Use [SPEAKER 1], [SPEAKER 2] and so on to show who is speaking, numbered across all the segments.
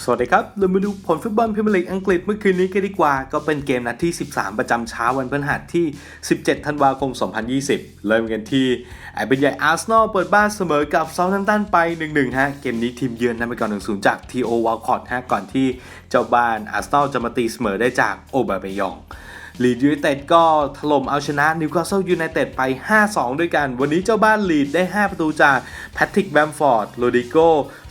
[SPEAKER 1] สวัสดีครับ เรามาดูผลฟุตบอลพรีเมียร์ลีกอังกฤษเมื่อคืนนี้กันดีกว่า ก็เป็นเกมนัดที่ 13 ประจำเช้าวันพฤหัสที่ 17 ธันวาคม 2020 เริ่มกันที่ไอ้เป็นใหญ่อาร์เซนอลเปิดบ้านเสมอกับเซาท์แฮมป์ตันไป 1-1 ฮะ เกมนี้ทีมเยือนนำไปก่อน 1-0 จากทีโอวอลคอตฮะ ก่อนที่เจ้าบ้านอาร์เซนอลจะมาตีเสมอได้จากโอบาเบยอง ลีดยูไนเต็ดก็ถล่มเอาชนะนิวคาสเซิลยูไนเต็ดไป 5-2 ด้วยกัน วันนี้เจ้าบ้านลีดได้ 5 ประตูจากแพทริกแบมฟอร์ด โรดิโก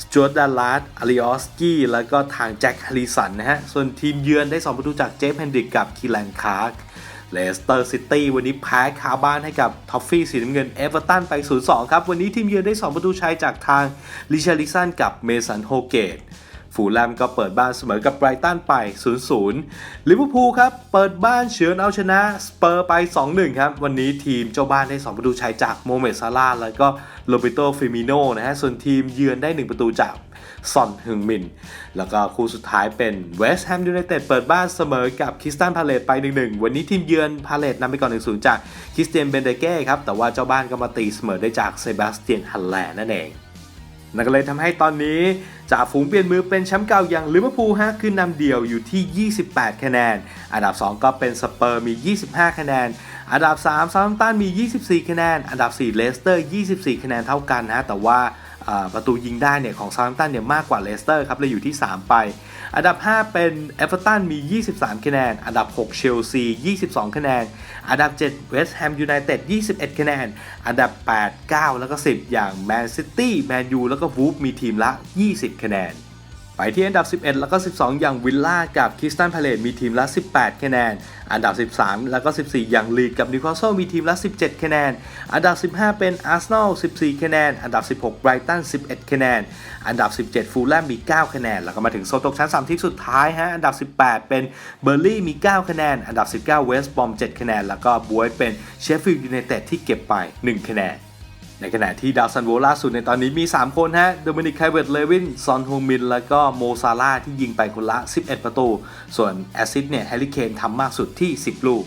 [SPEAKER 1] สจวตดัลลาร์ดอาริออสกี้ แล้วก็ทางแจ็คฮาริสันนะฮะ ส่วนทีมเยือนได้ 2 ประตูจากเจฟเฮนดิกกับคีแลนคาร์กเลสเตอร์ซิตี้วันนี้แพ้คาบ้านให้กับทอฟฟี่สีน้ำเงินเอเวอร์ตันไป 0-2 ครับ วันนี้ทีมเยือนได้ 2 ประตูชัยจากทางลิชาริสันกับเมสันโฮเกต ฟูลแลมก็เปิดบ้านเสมอกับไบรตันไป 0-0 ลิเวอร์พูลครับเปิดบ้านเฉือนเอาชนะสเปอร์ไป 2-1 ครับ วันนี้ทีมเจ้าบ้านได้ 2 ประตูชัยจากโมเมดซาลาแล้วก็โรเบโตฟิมิโนนะฮะ ส่วนทีมเยือนได้ 1 ประตูจากซอนฮึงมิน แล้วก็คู่สุดท้ายเป็นเวสต์แฮมยูไนเต็ดเปิดบ้านเสมอกับคริสตันพาเลตไป 1-1 วันนี้ทีมเยือนพาเลตนำไปก่อน 1-0 จากคริสเตียนเบนเดเก้ครับ แต่ว่าเจ้าบ้านก็มาตีเสมอได้จากเซบาสเตียนฮันแลนนั่นเอง นั่นก็เลยทำให้ตอนนี้จ่าฝูงเปลี่ยนมือเป็นแชมป์เก่าอย่างลิเวอร์พูลฮะคือนำเดี่ยวอยู่ที่ 28 คะแนน อันดับ 2 ก็เป็นสเปอร์มี 25 คะแนน อันดับ3ซาร์ตัมตันมี 24 คะแนน อันดับ 4 เลสเตอร์ 24 คะแนนเท่ากันนะแต่ว่า ประตูยิงได้เนี่ยของซาร์ตัมตันเนี่ยมากกว่าเลสเตอร์ครับเลยอยู่ที่ 3 ไป อันดับ 5 เป็นเอเวอร์ตันมี 23 คะแนน อันดับ 6 เชลซี 22 คะแนน อันดับ 7 เวสต์แฮมยูไนเต็ด 21 คะแนน อันดับ 8 9 แล้วก็ 10 อย่างแมนซิตี้แมนยูแล้วก็วูฟมีทีมละ 20 คะแนน ไปที่อันดับ 11 แล้วก็ 12 อย่างวิลล่ากับคิสตันพาเลตมีทีมละ 18 คะแนน อันดับ 13 แล้วก็ 14 อย่างลีดกับนิวคาสเซิลมีทีมละ 17 คะแนน อันดับ 15 เป็นอาร์เซนอล 14 คะแนน อันดับ 16 ไบรตัน 11 คะแนน อันดับ 17 ฟูลแลมมี 9 คะแนน แล้วก็มาถึงโซนตกชั้น 3 ทีมสุดท้ายฮะ อันดับ 18 เป็นเบอร์ลี่มี 9 คะแนน อันดับ 19 เวสต์บอม 7 คะแนน แล้วก็บวยเป็นเชฟฟิลด์ยูไนเต็ดที่เก็บไป 1 คะแนน ในขณะที่ดาวซันโวล่าสุดในตอนนี้มี 3 คนฮะโดมินิกไคเวตเลวิน ซอนโฮมิน แล้วก็โมซาร่าที่ยิงไปคนละ 11 ประตู ส่วนแอซิดเนี่ยแฮร์รี่เคนทำมากสุดที่ 10 ลูก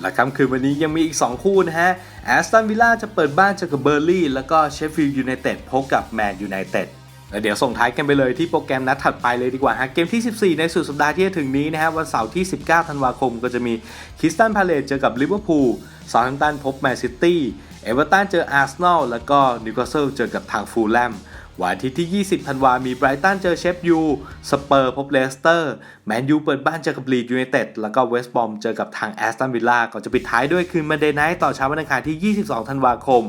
[SPEAKER 1] และค่ำคืนวันนี้ยังมีอีก 2 คู่นะฮะแอสตันวิลล่าจะเปิดบ้านเจอกับเบอร์ลี่ แล้วก็เชฟฟิลด์ยูไนเต็ดพบกับแมนยูไนเต็ดแล้วเดี๋ยวส่งท้ายกันไปเลยที่โปรแกรมนัดถัดไปเลยดีกว่าฮะเกมที่ 14 ในสุดสัปดาห์ที่จะถึงนี้นะฮะวันเสาร์ที่ 19 ธันวาคมก็จะมีคริสตันพาเลตเจอกับลิเวอร์พูลซาท์แฮมตันพบแมนซิตี้ เอเวอร์ตันเจออาร์เซนอลแล้วก็นิวคาสเซิลเจอกับทางฟูลแลมวันอาทิตย์ที่ 20 ธันวามีไบรตันเจอเชฟยู สเปอร์พบเลสเตอร์ แมนยูเปิดบ้านเจอกับลีดยูไนเต็ด แล้วก็เวสต์บอมเจอกับทางแอสตันวิลล่า ก่อนจะปิดท้ายด้วยคืนมันเดย์ไนท์ต่อเช้าวันอังคารที่ 22 ธันวาคม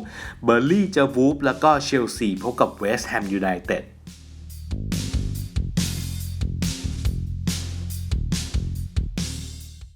[SPEAKER 1] เบอร์ลี่เจอวูฟ แล้วก็เชลซีพบกับเวสต์แฮมยูไนเต็ด